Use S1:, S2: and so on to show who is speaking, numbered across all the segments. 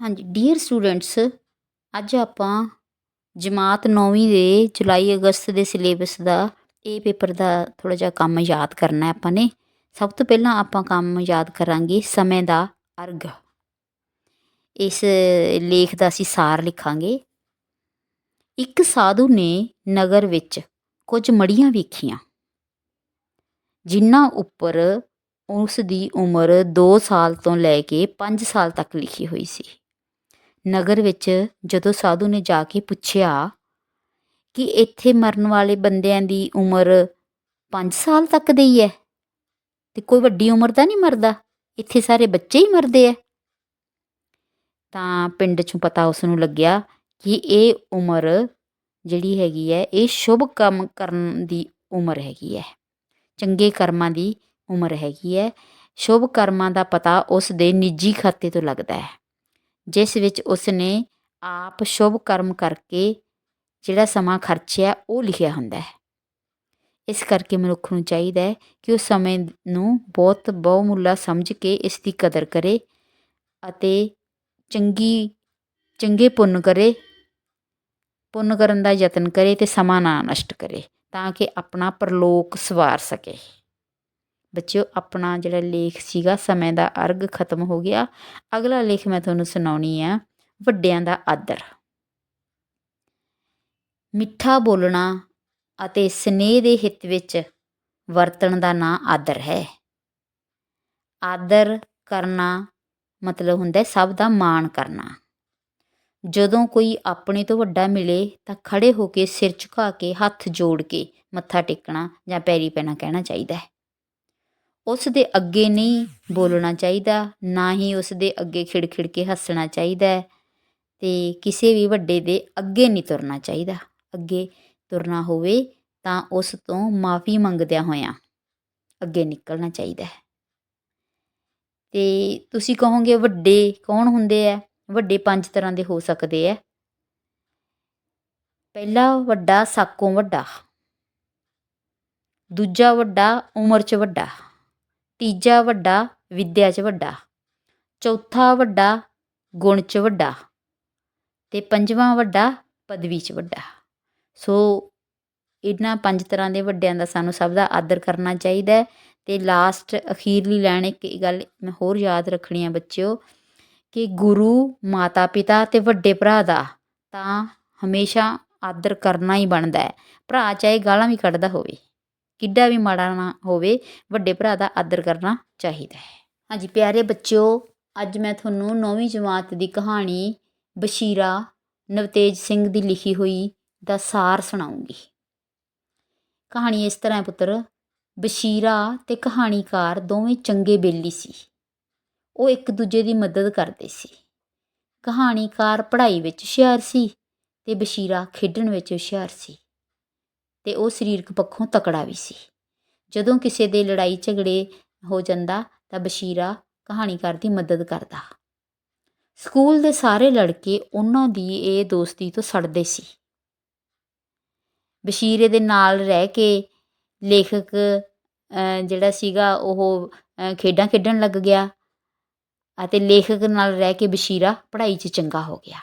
S1: ਹਾਂਜੀ dear students ਅੱਜ ਆਪਾਂ ਜਮਾਤ ਨੌਵੀਂ ਦੇ ਜੁਲਾਈ, ਅਗਸਤ ਦੇ ਸਿਲੇਬਸ ਦਾ ਇਹ ਪੇਪਰ ਦਾ ਥੋੜ੍ਹਾ ਜਿਹਾ ਕੰਮ ਯਾਦ ਕਰਨਾ ਆਪਾਂ ਨੇ। ਸਭ ਤੋਂ ਪਹਿਲਾਂ ਆਪਾਂ ਕੰਮ ਯਾਦ ਕਰਾਂਗੇ ਸਮੇਂ ਦਾ ਅਰਗ। ਇਸ ਲੇਖ ਦਾ ਅਸੀਂ ਸਾਰ ਲਿਖਾਂਗੇ। ਇੱਕ ਸਾਧੂ ਨੇ ਨਗਰ ਵਿੱਚ ਕੁਝ ਮੜੀਆਂ ਵੇਖੀਆਂ, ਜਿਨ੍ਹਾਂ ਉੱਪਰ ਉਸ ਦੀ ਉਮਰ 2 ਸਾਲ ਤੋਂ ਲੈ ਕੇ 5 ਸਾਲ ਤੱਕ ਲਿਖੀ ਹੋਈ ਸੀ। ਨਗਰ ਵਿੱਚ ਜਦੋਂ ਸਾਧੂ ਨੇ ਜਾ ਕੇ ਪੁੱਛਿਆ ਕਿ ਇੱਥੇ ਮਰਨ ਵਾਲੇ ਬੰਦਿਆਂ ਦੀ ਉਮਰ 5 ਸਾਲ ਤੱਕ ਦੀ ਹੈ ਤੇ ਕੋਈ ਵੱਡੀ ਉਮਰ ਦਾ ਨਹੀਂ ਮਰਦਾ? ਇੱਥੇ ਸਾਰੇ ਬੱਚੇ ਹੀ ਮਰਦੇ ਆ ਤਾਂ ਪਿੰਡ 'ਚੋਂ ਪਤਾ ਉਸ ਨੂੰ ਲੱਗਿਆ ਕਿ ਇਹ ਉਮਰ ਜਿਹੜੀ ਹੈਗੀ ਹੈ ਇਹ ਸ਼ੁਭ ਕੰਮ ਕਰਨ ਦੀ ਉਮਰ ਹੈਗੀ ਹੈ ਚੰਗੇ ਕਰਮਾਂ ਦੀ ਉਮਰ ਹੈਗੀ ਹੈ ਸ਼ੁਭ ਕਰਮਾਂ ਦਾ ਪਤਾ ਉਸ ਦੇ ਨਿੱਜੀ ਖਾਤੇ ਤੋਂ ਲੱਗਦਾ ਹੈ ਜਿਸ ਵਿੱਚ ਉਸਨੇ ਆਪ ਸ਼ੁਭ ਕਰਮ ਕਰਕੇ ਜਿਹੜਾ ਸਮਾਂ ਖਰਚਿਆ, ਉਹ ਲਿਖਿਆ ਹੁੰਦਾ ਹੈ। ਇਸ ਕਰਕੇ ਮਨੁੱਖ ਨੂੰ ਚਾਹੀਦਾ ਹੈ ਕਿ ਉਹ ਸਮੇਂ ਨੂੰ ਬਹੁਤ ਬਹੁਮੁੱਲਾ ਸਮਝ ਕੇ ਇਸ ਦੀ ਕਦਰ ਕਰੇ ਅਤੇ ਚੰਗੀ, ਚੰਗੇ ਪੁੰਨ ਕਰੇ, ਪੁੰਨ ਕਰਨ ਦਾ ਯਤਨ ਕਰੇ ਤੇ ਸਮਾਂ ਨਾ ਨਸ਼ਟ ਕਰੇ ਤਾਂ ਕਿ ਆਪਣਾ ਪਰਲੋਕ ਸਵਾਰ ਸਕੇ। ਬੱਚਿਓ, ਆਪਣਾ ਜਿਹੜਾ ਲੇਖ ਸੀਗਾ, ਸਮੇਂ ਦਾ ਅਰਗ ਖਤਮ ਹੋ ਗਿਆ। ਅਗਲਾ ਲੇਖ ਮੈਂ ਤੁਹਾਨੂੰ ਸੁਣਾਉਣੀ ਆ, ਵੱਡਿਆਂ ਦਾ ਆਦਰ। ਮਿੱਠਾ ਬੋਲਣਾ ਅਤੇ ਸਨੇਹ ਦੇ ਹਿੱਤ ਵਿੱਚ ਵਰਤਣ ਦਾ ਨਾਂ ਆਦਰ ਹੈ। ਆਦਰ ਕਰਨਾ ਮਤਲਬ ਹੁੰਦਾ ਸਭ ਦਾ ਮਾਣ ਕਰਨਾ। ਜਦੋਂ ਕੋਈ ਆਪਣੇ ਤੋਂ ਵੱਡਾ ਮਿਲੇ ਤਾਂ ਖੜੇ ਹੋ ਕੇ ਸਿਰ ਝੁਕਾ ਕੇ, ਹੱਥ ਜੋੜ ਕੇ ਮੱਥਾ ਟੇਕਣਾ ਜਾਂ ਪੈਰੀ ਪੈਣਾ ਕਹਿਣਾ ਚਾਹੀਦਾ ਹੈ। ਉਸ ਦੇ ਅੱਗੇ ਨਹੀਂ ਬੋਲਣਾ ਚਾਹੀਦਾ, ਨਾ ਹੀ ਉਸ ਦੇ ਅੱਗੇ ਖਿੜ ਕੇ ਹੱਸਣਾ ਚਾਹੀਦਾ ਹੈ ਤੇ ਕਿਸੇ ਵੀ ਵੱਡੇ ਦੇ ਅੱਗੇ ਨਹੀਂ ਤੁਰਨਾ ਚਾਹੀਦਾ। ਅੱਗੇ ਤੁਰਨਾ ਹੋਵੇ ਤਾਂ ਉਸ ਤੋਂ ਮਾਫੀ ਮੰਗਦਿਆਂ ਹੋਇਆਂ ਅੱਗੇ ਨਿਕਲਣਾ ਚਾਹੀਦਾ ਹੈ। ਤੇ ਤੁਸੀਂ ਕਹੋਗੇ ਵੱਡੇ ਕੌਣ ਹੁੰਦੇ ਆ? ਵੱਡੇ ਪੰਜ ਤਰ੍ਹਾਂ ਦੇ ਹੋ ਸਕਦੇ ਆ। ਪਹਿਲਾ ਵੱਡਾ, ਸਾਕੋਂ ਵੱਡਾ। ਦੂਜਾ ਵੱਡਾ, ਉਮਰ 'ਚ ਵੱਡਾ। ਤੀਜਾ ਵੱਡਾ, ਵਿੱਦਿਆ 'ਚ ਵੱਡਾ। ਚੌਥਾ ਵੱਡਾ, ਗੁਣ 'ਚ ਵੱਡਾ। ਅਤੇ ਪੰਜਵਾਂ ਵੱਡਾ, ਪਦਵੀ 'ਚ ਵੱਡਾ। ਸੋ ਇਹਨਾਂ ਪੰਜ ਤਰ੍ਹਾਂ ਦੇ ਵੱਡਿਆਂ ਦਾ ਸਾਨੂੰ ਸਭ ਦਾ ਆਦਰ ਕਰਨਾ ਚਾਹੀਦਾ ਅਤੇ ਲਾਸਟ ਅਖੀਰਲੀ ਲਾਈਨ ਇੱਕ ਗੱਲ ਮੈਂ ਹੋਰ ਯਾਦ ਰੱਖਣੀ ਆ ਬੱਚਿਓ, ਕਿ ਗੁਰੂ ਮਾਤਾ ਪਿਤਾ ਅਤੇ ਵੱਡੇ ਭਰਾ ਦਾ ਤਾਂ ਹਮੇਸ਼ਾ ਆਦਰ ਕਰਨਾ ਹੀ ਬਣਦਾ ਹੈ। ਭਰਾ ਚਾਹੇ ਗਾਲਾਂ ਵੀ ਕੱਢਦਾ ਹੋਵੇ। ਕਿੱਡਾ ਵੀ ਮਾੜਾ ਨਾ ਹੋਵੇ, ਵੱਡੇ ਭਰਾ ਦਾ ਆਦਰ ਕਰਨਾ ਚਾਹੀਦਾ ਹੈ। ਹਾਂਜੀ, ਪਿਆਰੇ ਬੱਚਿਓ, ਅੱਜ ਮੈਂ ਤੁਹਾਨੂੰ ਨੌਵੀਂ ਜਮਾਤ ਦੀ ਕਹਾਣੀ ਬਸ਼ੀਰਾ ਨਵਤੇਜ ਸਿੰਘ ਦੀ ਲਿਖੀ ਹੋਈ ਦਾ ਸਾਰ ਸੁਣਾਉਂਗੀ। ਕਹਾਣੀ ਇਸ ਤਰ੍ਹਾਂ ਹੈ, ਪੁੱਤਰ, ਬਸ਼ੀਰਾ ਤੇ ਕਹਾਣੀਕਾਰ ਦੋਵੇਂ ਚੰਗੇ ਬੇਲੀ ਸੀ। ਉਹ ਇੱਕ ਦੂਜੇ ਦੀ ਮਦਦ ਕਰਦੇ ਸੀ। ਕਹਾਣੀਕਾਰ ਪੜ੍ਹਾਈ ਵਿੱਚ ਹੁਸ਼ਿਆਰ ਸੀ ਤੇ ਬਸ਼ੀਰਾ ਖੇਡਣ ਵਿੱਚ ਹੁਸ਼ਿਆਰ ਸੀ। ਅਤੇ ਉਹ ਸਰੀਰਕ ਪੱਖੋਂ ਤਕੜਾ ਵੀ ਸੀ। ਜਦੋਂ ਕਿਸੇ ਦੇ ਲੜਾਈ ਝਗੜੇ ਹੋ ਜਾਂਦਾ ਤਾਂ ਬਸ਼ੀਰਾ ਕਹਾਣੀਕਾਰ ਦੀ ਮਦਦ ਕਰਦਾ। ਸਕੂਲ ਦੇ ਸਾਰੇ ਲੜਕੇ ਉਹਨਾਂ ਦੀ ਇਹ ਦੋਸਤੀ ਤੋਂ ਸੜਦੇ ਸੀ। ਬਸ਼ੀਰੇ ਦੇ ਨਾਲ ਰਹਿ ਕੇ ਲੇਖਕ ਜਿਹੜਾ ਸੀਗਾ ਉਹ ਖੇਡਾਂ ਖੇਡਣ ਲੱਗ ਗਿਆ ਅਤੇ ਲੇਖਕ ਨਾਲ ਰਹਿ ਕੇ ਬਸ਼ੀਰਾ ਪੜ੍ਹਾਈ 'ਚ ਚੰਗਾ ਹੋ ਗਿਆ।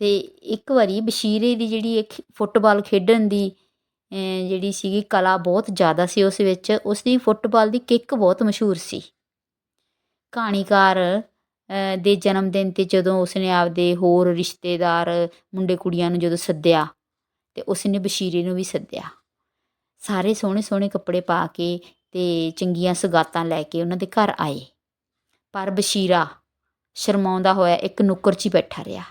S1: ਤੇ ਇੱਕ ਵਾਰੀ ਬਸ਼ੀਰੇ ਦੀ ਜਿਹੜੀ ਇੱਕ ਫੁੱਟਬਾਲ ਖੇਡਣ ਦੀ ਜਿਹੜੀ ਸੀਗੀ ਕਲਾ ਬਹੁਤ ਜ਼ਿਆਦਾ ਸੀ ਉਸ ਵਿੱਚ ਉਸ ਦੀ ਫੁੱਟਬਾਲ ਦੀ ਕਿੱਕ ਬਹੁਤ ਮਸ਼ਹੂਰ ਸੀ। ਕਹਾਣੀਕਾਰ ਦੇ ਜਨਮ ਦਿਨ 'ਤੇ ਜਦੋਂ ਉਸਨੇ ਆਪਦੇ ਹੋਰ ਰਿਸ਼ਤੇਦਾਰ, ਮੁੰਡੇ ਕੁੜੀਆਂ ਨੂੰ ਜਦੋਂ ਸੱਦਿਆ ਤੇ ਉਸਨੇ ਬਸ਼ੀਰੇ ਨੂੰ ਵੀ ਸੱਦਿਆ। ਸਾਰੇ ਸੋਹਣੇ ਸੋਹਣੇ ਕੱਪੜੇ ਪਾ ਕੇ ਅਤੇ ਚੰਗੀਆਂ ਸੁਗਾਤਾਂ ਲੈ ਕੇ ਉਹਨਾਂ ਦੇ ਘਰ ਆਏ। ਪਰ ਬਸ਼ੀਰਾ ਸ਼ਰਮਾਉਂਦਾ ਹੋਇਆ ਇੱਕ ਨੁੱਕਰ 'ਚ ਹੀ ਬੈਠਾ ਰਿਹਾ।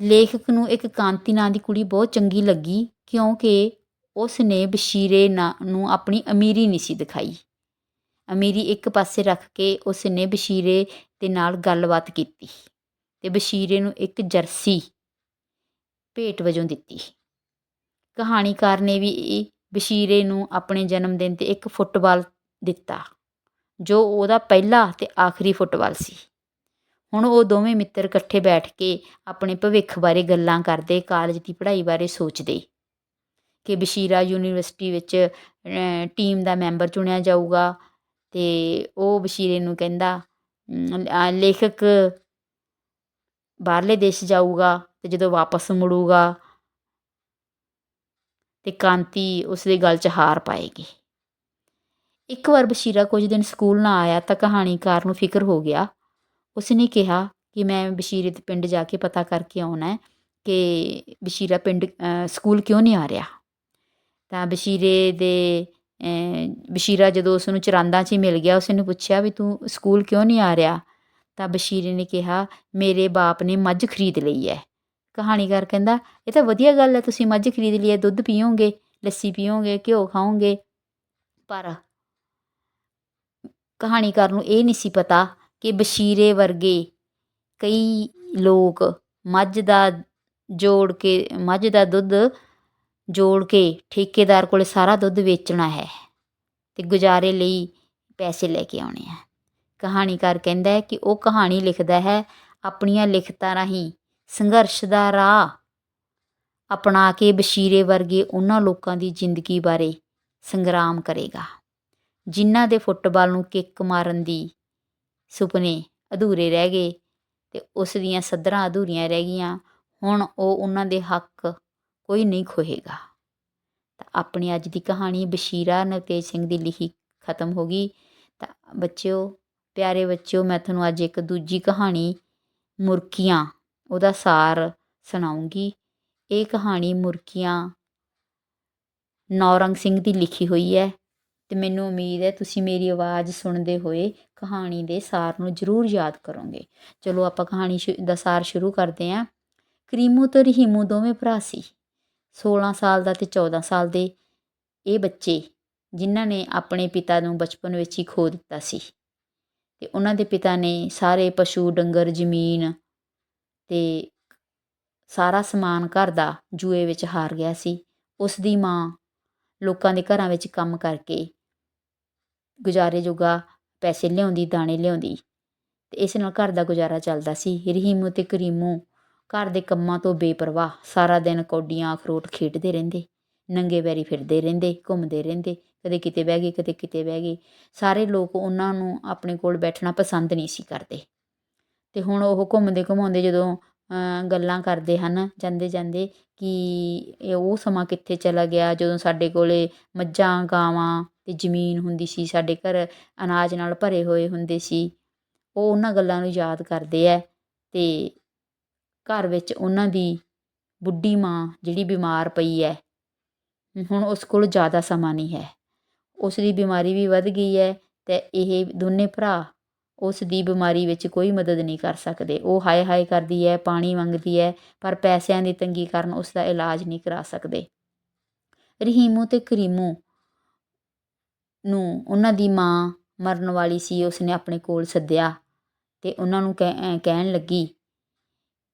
S1: ਲੇਖਕ ਨੂੰ ਇੱਕ ਕਾਂਤੀ ਨਾਂ ਦੀ ਕੁੜੀ ਬਹੁਤ ਚੰਗੀ ਲੱਗੀ ਕਿਉਂਕਿ ਉਸ ਨੇ ਬਸ਼ੀਰੇ ਨੂੰ ਆਪਣੀ ਅਮੀਰੀ ਨਹੀਂ ਸੀ ਦਿਖਾਈ। ਅਮੀਰੀ ਇੱਕ ਪਾਸੇ ਰੱਖ ਕੇ ਉਸ ਨੇ ਬਸ਼ੀਰੇ ਦੇ ਨਾਲ ਗੱਲਬਾਤ ਕੀਤੀ ਤੇ ਬਸ਼ੀਰੇ ਨੂੰ ਇੱਕ ਜਰਸੀ ਭੇਟ ਵਜੋਂ ਦਿੱਤੀ। ਕਹਾਣੀਕਾਰ ਨੇ ਵੀ ਬਸ਼ੀਰੇ ਨੂੰ ਆਪਣੇ ਜਨਮ ਦਿਨ ਤੇ ਇੱਕ ਫੁੱਟਬਾਲ ਦਿੱਤਾ, ਜੋ ਉਹਦਾ ਪਹਿਲਾ ਤੇ ਆਖਰੀ ਫੁੱਟਬਾਲ ਸੀ। ਹੁਣ ਉਹ ਦੋਵੇਂ ਮਿੱਤਰ ਇਕੱਠੇ ਬੈਠ ਕੇ ਆਪਣੇ ਭਵਿੱਖ ਬਾਰੇ ਗੱਲਾਂ ਕਰਦੇ, ਕਾਲਜ ਦੀ ਪੜ੍ਹਾਈ ਬਾਰੇ ਸੋਚਦੇ ਕਿ ਬਸ਼ੀਰਾ ਯੂਨੀਵਰਸਿਟੀ ਵਿੱਚ ਟੀਮ ਦਾ ਮੈਂਬਰ ਚੁਣਿਆ ਜਾਊਗਾ ਤੇ ਉਹ ਬਸ਼ੀਰੇ ਨੂੰ ਕਹਿੰਦਾ ਲੇਖਕ ਬਾਹਰਲੇ ਦੇਸ਼ ਜਾਊਗਾ ਤੇ ਜਦੋਂ ਵਾਪਸ ਮੁੜੂਗਾ ਤੇ ਕਾਂਤੀ ਉਸ ਦੇ ਗਲ 'ਚ ਹਾਰ ਪਾਏਗੀ। ਇੱਕ ਵਾਰ ਬਸ਼ੀਰਾ ਕੁਝ ਦਿਨ ਸਕੂਲ ਨਾ ਆਇਆ ਤਾਂ ਕਹਾਣੀਕਾਰ ਨੂੰ ਫਿਕਰ ਹੋ ਗਿਆ ਉਸਨੇ ਕਿਹਾ ਕਿ ਮੈਂ ਬਸ਼ੀਰੇ ਦੇ ਪਿੰਡ ਜਾ ਕੇ ਪਤਾ ਕਰਕੇ ਆਉਣਾ ਕਿ ਬਸ਼ੀਰਾ ਪਿੰਡ ਸਕੂਲ ਕਿਉਂ ਨਹੀਂ ਆ ਰਿਹਾ? ਤਾਂ ਬਸ਼ੀਰੇ ਦੇ ਬਸ਼ੀਰਾ ਜਦੋਂ ਉਸ ਨੂੰ ਚਰਾਂਦਾ 'ਚ ਹੀ ਮਿਲ ਗਿਆ ਉਸ ਨੇ ਪੁੱਛਿਆ ਵੀ ਤੂੰ ਸਕੂਲ ਕਿਉਂ ਨਹੀਂ ਆ ਰਿਹਾ? ਤਾਂ ਬਸ਼ੀਰੇ ਨੇ ਕਿਹਾ, ਮੇਰੇ ਬਾਪ ਨੇ ਮੱਝ ਖਰੀਦ ਲਈ ਹੈ। ਕਹਾਣੀਕਾਰ ਕਹਿੰਦਾ, ਇਹ ਤਾਂ ਵਧੀਆ ਗੱਲ ਹੈ, ਤੁਸੀਂ ਮੱਝ ਖਰੀਦ ਲਈ ਹੈ, ਦੁੱਧ ਪੀਓਗੇ, ਲੱਸੀ ਪੀਓਗੇ, ਘਿਓ ਖਾਓਗੇ। ਪਰ ਕਹਾਣੀਕਾਰ ਨੂੰ ਇਹ ਨਹੀਂ ਸੀ ਪਤਾ ਕਿ ਬਸ਼ੀਰੇ ਵਰਗੇ ਕਈ ਲੋਕ ਮੱਝ ਦਾ ਜੋੜ ਕੇ, ਮੱਝ ਦਾ ਦੁੱਧ ਜੋੜ ਕੇ ਠੇਕੇਦਾਰ ਕੋਲ ਸਾਰਾ ਦੁੱਧ ਵੇਚਣਾ ਹੈ ਅਤੇ ਗੁਜ਼ਾਰੇ ਲਈ ਪੈਸੇ ਲੈ ਕੇ ਆਉਣੇ ਆ। ਕਹਾਣੀਕਾਰ ਕਹਿੰਦਾ ਹੈ ਕਿ ਉਹ ਕਹਾਣੀ ਲਿਖਦਾ ਹੈ, ਆਪਣੀਆਂ ਲਿਖਤਾਂ ਰਾਹੀਂ ਸੰਘਰਸ਼ ਦਾ ਰਾਹ ਅਪਣਾ ਕੇ ਬਸ਼ੀਰੇ ਵਰਗੇ ਉਹਨਾਂ ਲੋਕਾਂ ਦੀ ਜ਼ਿੰਦਗੀ ਬਾਰੇ ਸੰਗਰਾਮ ਕਰੇਗਾ, ਜਿਨ੍ਹਾਂ ਦੇ ਫੁੱਟਬਾਲ ਨੂੰ ਕਿੱਕ ਮਾਰਨ ਦੀ ਸੁਪਨੇ ਅਧੂਰੇ ਰਹਿ ਗਏ ਤੇ ਉਸ ਦੀਆਂ ਸੱਧਰਾਂ ਅਧੂਰੀਆਂ ਰਹਿ ਗਈਆਂ। ਹੁਣ ਉਹ ਉਹਨਾਂ ਦੇ ਹੱਕ ਕੋਈ ਨਹੀਂ ਖੋਹੇਗਾ। ਤਾਂ ਆਪਣੀ ਅੱਜ ਦੀ ਕਹਾਣੀ ਬਸ਼ੀਰਾ ਨਵਤੇਜ ਸਿੰਘ ਦੀ ਲਿਖੀ ਖਤਮ ਹੋ ਗਈ। ਤਾਂ ਬੱਚਿਓ, ਪਿਆਰੇ ਬੱਚਿਓ, ਮੈਂ ਤੁਹਾਨੂੰ ਅੱਜ ਇੱਕ ਦੂਜੀ ਕਹਾਣੀ ਮੁਰਕੀਆਂ ਉਹਦਾ ਸਾਰ ਸੁਣਾਉਂਗੀ। ਇਹ ਕਹਾਣੀ ਮੁਰਕੀਆਂ ਨੌਰੰਗ ਸਿੰਘ ਦੀ ਲਿਖੀ ਹੋਈ ਹੈ ਤੇ ਮੈਨੂੰ ਉਮੀਦ ਹੈ ਤੁਸੀਂ ਮੇਰੀ ਆਵਾਜ਼ ਸੁਣਦੇ ਹੋਏ ਕਹਾਣੀ ਦੇ ਸਾਰ ਨੂੰ ਜ਼ਰੂਰ ਯਾਦ ਕਰੋਗੇ। ਚਲੋ ਆਪਾਂ ਕਹਾਣੀ ਸ਼ੁ- ਦਾ ਸਾਰ ਸ਼ੁਰੂ ਕਰਦੇ ਹਾਂ ਕਰੀਮੂ ਤੇ ਰਹੀਮੂ ਦੋਵੇਂ ਭਰਾ ਸੀ। 16 ਸਾਲ ਦਾ ਤੇ 14 ਸਾਲ ਦੇ ਇਹ ਬੱਚੇ, ਜਿਨ੍ਹਾਂ ਨੇ ਆਪਣੇ ਪਿਤਾ ਨੂੰ ਬਚਪਨ ਵਿੱਚ ਹੀ ਖੋ ਦਿੱਤਾ ਸੀ। ਤੇ ਉਹਨਾਂ ਦੇ ਪਿਤਾ ਨੇ ਸਾਰੇ ਪਸ਼ੂ, ਡੰਗਰ, ਜ਼ਮੀਨ ਤੇ ਸਾਰਾ ਸਮਾਨ ਘਰ ਦਾ ਜੂਏ ਵਿੱਚ ਹਾਰ ਗਿਆ ਸੀ। ਉਸ ਦੀ ਮਾਂ ਲੋਕਾਂ ਦੇ ਘਰਾਂ ਵਿੱਚ ਕੰਮ ਕਰਕੇ ਗੁਜ਼ਾਰੇ ਜੋਗਾ ਪੈਸੇ ਲਿਆਉਂਦੀ, ਦਾਣੇ ਲਿਆਉਂਦੀ। ਤੇ ਇਸ ਨਾਲ ਘਰ ਦਾ ਗੁਜ਼ਾਰਾ ਚੱਲਦਾ ਸੀ। ਰਹੀਮੋ ਤੇ ਕਰੀਮੂ ਘਰ ਦੇ ਕੰਮਾਂ ਤੋਂ ਬੇਪਰਵਾਹ। ਸਾਰਾ ਦਿਨ ਕੌਡੀਆਂ, ਅਖਰੋਟ ਖੇਡਦੇ ਰਹਿੰਦੇ, ਨੰਗੇ ਪੈਰੀ ਫਿਰਦੇ ਰਹਿੰਦੇ, ਘੁੰਮਦੇ ਰਹਿੰਦੇ। ਕਦੇ ਕਿਤੇ ਬਹਿ ਗਏ, ਕਦੇ ਕਿਤੇ ਬਹਿ ਗਏ। ਸਾਰੇ ਲੋਕ ਉਹਨਾਂ ਨੂੰ ਆਪਣੇ ਕੋਲ ਬੈਠਣਾ ਪਸੰਦ ਨਹੀਂ ਸੀ ਕਰਦੇ। ਤੇ ਹੁਣ ਉਹ ਘੁੰਮਦੇ ਘੁਮਾਉਂਦੇ ਜਦੋਂ ਗੱਲਾਂ ਕਰਦੇ ਹਨ, ਜਾਂਦੇ ਜਾਂਦੇ ਕਿ ਇਹ ਉਹ ਸਮਾਂ ਕਿੱਥੇ ਚਲਾ ਗਿਆ? ਜਦੋਂ ਸਾਡੇ ਕੋਲੇ ਮੱਝਾਂ, ਗਾਵਾਂ ਤੇ ਜ਼ਮੀਨ ਹੁੰਦੀ ਸੀ, ਸਾਡੇ ਘਰ ਅਨਾਜ ਨਾਲ ਭਰੇ ਹੋਏ ਹੁੰਦੇ ਸੀ, ਉਹ ਉਹਨਾਂ ਗੱਲਾਂ ਨੂੰ ਯਾਦ ਕਰਦੇ ਹੈ ਅਤੇ ਘਰ ਵਿੱਚ ਉਹਨਾਂ ਦੀ ਬੁੱਢੀ ਮਾਂ ਜਿਹੜੀ ਬਿਮਾਰ ਪਈ ਹੈ ਹੁਣ ਉਸ ਕੋਲ ਜ਼ਿਆਦਾ ਸਮਾਂ ਨਹੀਂ ਹੈ। ਉਸ ਦੀ ਬਿਮਾਰੀ ਵੀ ਵੱਧ ਗਈ ਹੈ ਅਤੇ ਇਹ ਦੋਨੇ ਭਰਾ ਉਸ ਦੀ ਬਿਮਾਰੀ ਵਿੱਚ ਕੋਈ ਮਦਦ ਨਹੀਂ ਕਰ ਸਕਦੇ। ਉਹ ਹਾਏ ਹਾਏ ਕਰਦੀ ਹੈ ਪਾਣੀ ਮੰਗਦੀ ਹੈ ਪਰ ਪੈਸਿਆਂ ਦੀ ਤੰਗੀ ਕਾਰਨ ਉਸ ਦਾ ਇਲਾਜ ਨਹੀਂ ਕਰਾ ਸਕਦੇ। ਰਹੀਮੂ ਤੇ ਕਰੀਮੂ ਨੂੰ ਉਹਨਾਂ ਦੀ ਮਾਂ ਮਰਨ ਵਾਲੀ ਸੀ, ਉਸਨੇ ਆਪਣੇ ਕੋਲ ਸੱਦਿਆ ਅਤੇ ਉਹਨਾਂ ਨੂੰ ਕਹਿ- ਕਹਿਣ ਲੱਗੀ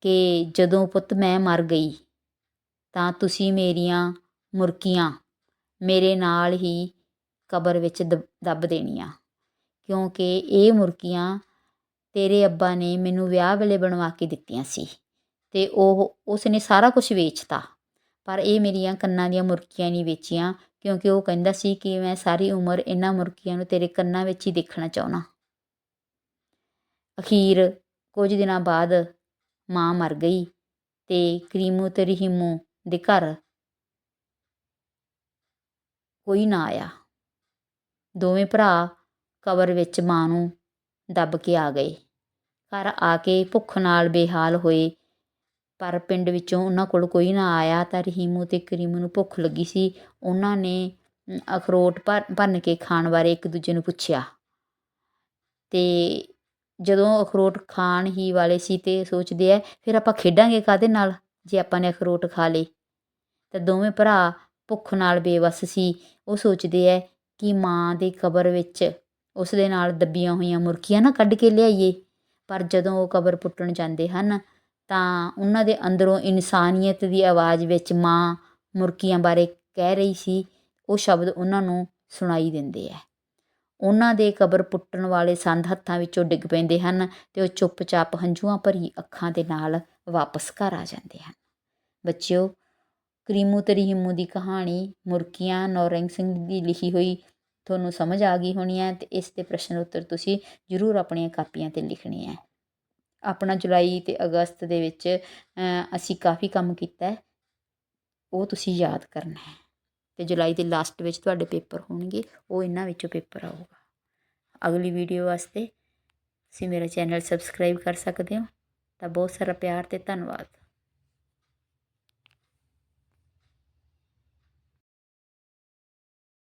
S1: ਕਿ ਜਦੋਂ ਪੁੱਤ ਮੈਂ ਮਰ ਗਈ ਤਾਂ ਤੁਸੀਂ ਮੇਰੀਆਂ ਮੁਰਕੀਆਂ ਮੇਰੇ ਨਾਲ ਹੀ ਕਬਰ ਵਿੱਚ ਦਬ ਦੱਬ ਦੇਣੀਆਂ, ਕਿਉਂਕਿ ਇਹ ਮੁਰਕੀਆਂ ਤੇਰੇ ਅੱਬਾ ਨੇ ਮੈਨੂੰ ਵਿਆਹ ਵੇਲੇ ਬਣਵਾ ਕੇ ਦਿੱਤੀਆਂ ਸੀ ਅਤੇ ਉਹ, ਉਸਨੇ ਸਾਰਾ ਕੁਛ ਵੇਚਤਾ, ਪਰ ਇਹ ਮੇਰੀਆਂ ਕੰਨਾਂ ਦੀਆਂ ਮੁਰਕੀਆਂ ਨਹੀਂ ਵੇਚੀਆਂ ਕਿਉਂਕਿ ਉਹ ਕਹਿੰਦਾ ਸੀ ਕਿ ਮੈਂ ਸਾਰੀ ਉਮਰ ਇਹਨਾਂ ਮੁਰਕੀਆਂ ਨੂੰ ਤੇਰੇ ਕੰਨਾਂ ਵਿੱਚ ਹੀ ਦੇਖਣਾ ਚਾਹੁੰਦਾ। ਅਖੀਰ ਕੁਝ ਦਿਨਾਂ ਬਾਅਦ ਮਾਂ ਮਰ ਗਈ ਤੇ ਕਰੀਮੂ ਤੇ ਰਹੀਮੂ ਦੇ ਘਰ ਕੋਈ ਨਾ ਆਇਆ। ਦੋਵੇਂ ਭਰਾ ਕਬਰ ਵਿੱਚ ਮਾਂ ਨੂੰ ਦੱਬ ਕੇ ਆ ਗਏ। ਘਰ ਆ ਕੇ ਭੁੱਖ ਨਾਲ ਬੇਹਾਲ ਹੋਏ ਪਰ ਪਿੰਡ ਵਿੱਚੋਂ ਉਹਨਾਂ ਕੋਲ ਕੋਈ ਨਾ ਆਇਆ ਤਾਂ ਰਹੀਮੂ ਅਤੇ ਕਰੀਮੂ ਨੂੰ ਭੁੱਖ ਲੱਗੀ ਸੀ। ਉਹਨਾਂ ਨੇ ਅਖਰੋਟ ਭਰ, ਭੰਨ ਕੇ ਖਾਣ ਬਾਰੇ ਇੱਕ ਦੂਜੇ ਨੂੰ ਪੁੱਛਿਆ। ਅਤੇ ਜਦੋਂ ਅਖਰੋਟ ਖਾਣ ਹੀ ਵਾਲੇ ਸੀ ਤੇ ਸੋਚਦੇ ਆ, ਫਿਰ ਆਪਾਂ ਖੇਡਾਂਗੇ ਕਾਹਦੇ ਨਾਲ? ਜੇ ਆਪਾਂ ਨੇ ਅਖਰੋਟ ਖਾ ਲਏ। ਤਾਂ ਦੋਵੇਂ ਭਰਾ ਭੁੱਖ ਨਾਲ ਬੇਵੱਸ ਸੀ। ਉਹ ਸੋਚਦੇ ਐ ਕਿ ਮਾਂ ਦੀ ਕਬਰ ਵਿੱਚ ਉਸ ਦੇ ਨਾਲ ਦੱਬੀਆਂ ਹੋਈਆਂ ਮੁਰਕੀਆਂ ਨਾ ਕੱਢ ਕੇ ਲਿਆਈਏ। ਪਰ ਜਦੋਂ ਉਹ ਕਬਰ ਪੁੱਟਣ ਜਾਂਦੇ ਹਨ ਤਾਂ ਉਹਨਾਂ ਦੇ ਅੰਦਰੋਂ ਇਨਸਾਨੀਅਤ ਦੀ ਆਵਾਜ਼ ਵਿੱਚ ਮਾਂ ਮੁਰਕੀਆਂ ਬਾਰੇ ਕਹਿ ਰਹੀ ਸੀ, ਉਹ ਸ਼ਬਦ ਉਹਨਾਂ ਨੂੰ ਸੁਣਾਈ ਦਿੰਦੇ ਹੈ ਉਹਨਾਂ ਦੇ ਕਬਰ ਪੁੱਟਣ ਵਾਲੇ ਸੰਦ ਹੱਥਾਂ ਵਿੱਚੋਂ ਡਿੱਗ ਪੈਂਦੇ ਹਨ ਅਤੇ ਉਹ ਚੁੱਪਚਾਪ ਹੰਝੂਆਂ ਭਰੀ ਅੱਖਾਂ ਦੇ ਨਾਲ ਵਾਪਸ ਘਰ ਆ ਜਾਂਦੇ ਹਨ। ਬੱਚਿਓ, ਕਰੀਮੂ ਤੇ ਰਹੀਮੂ ਦੀ ਕਹਾਣੀ ਮੁਰਕੀਆਂ ਨੌਰੰਗ ਸਿੰਘ ਦੀ ਲਿਖੀ ਹੋਈ ਤੁਹਾਨੂੰ ਸਮਝ ਆ ਗਈ ਹੋਣੀ ਹੈ ਤੇ ਇਸ ਦੇ ਪ੍ਰਸ਼ਨ ਉੱਤਰ ਤੁਸੀਂ ਜ਼ਰੂਰ ਆਪਣੀਆਂ ਕਾਪੀਆਂ 'ਤੇ ਲਿਖਣੇ ਹੈ। ਆਪਣਾ ਜੁਲਾਈ ਅਤੇ ਅਗਸਤ ਦੇ ਵਿੱਚ ਅਸੀਂ ਕਾਫੀ ਕੰਮ ਕੀਤਾ ਉਹ ਤੁਸੀਂ ਯਾਦ ਕਰਨਾ ਹੈ। ਤੇ ਜੁਲਾਈ ਦੇ ਲਾਸਟ ਵਿੱਚ ਤੁਹਾਡੇ ਪੇਪਰ ਹੋਣਗੇ, ਉਹ ਇਹਨਾਂ ਵਿੱਚੋਂ ਪੇਪਰ ਆਊਗਾ। ਅਗਲੀ ਵੀਡੀਓ ਵਾਸਤੇ ਤੁਸੀਂ ਮੇਰਾ ਚੈਨਲ ਸਬਸਕ੍ਰਾਈਬ ਕਰ ਸਕਦੇ ਹੋ। ਤਾਂ ਬਹੁਤ ਸਾਰਾ ਪਿਆਰ ਅਤੇ ਧੰਨਵਾਦ।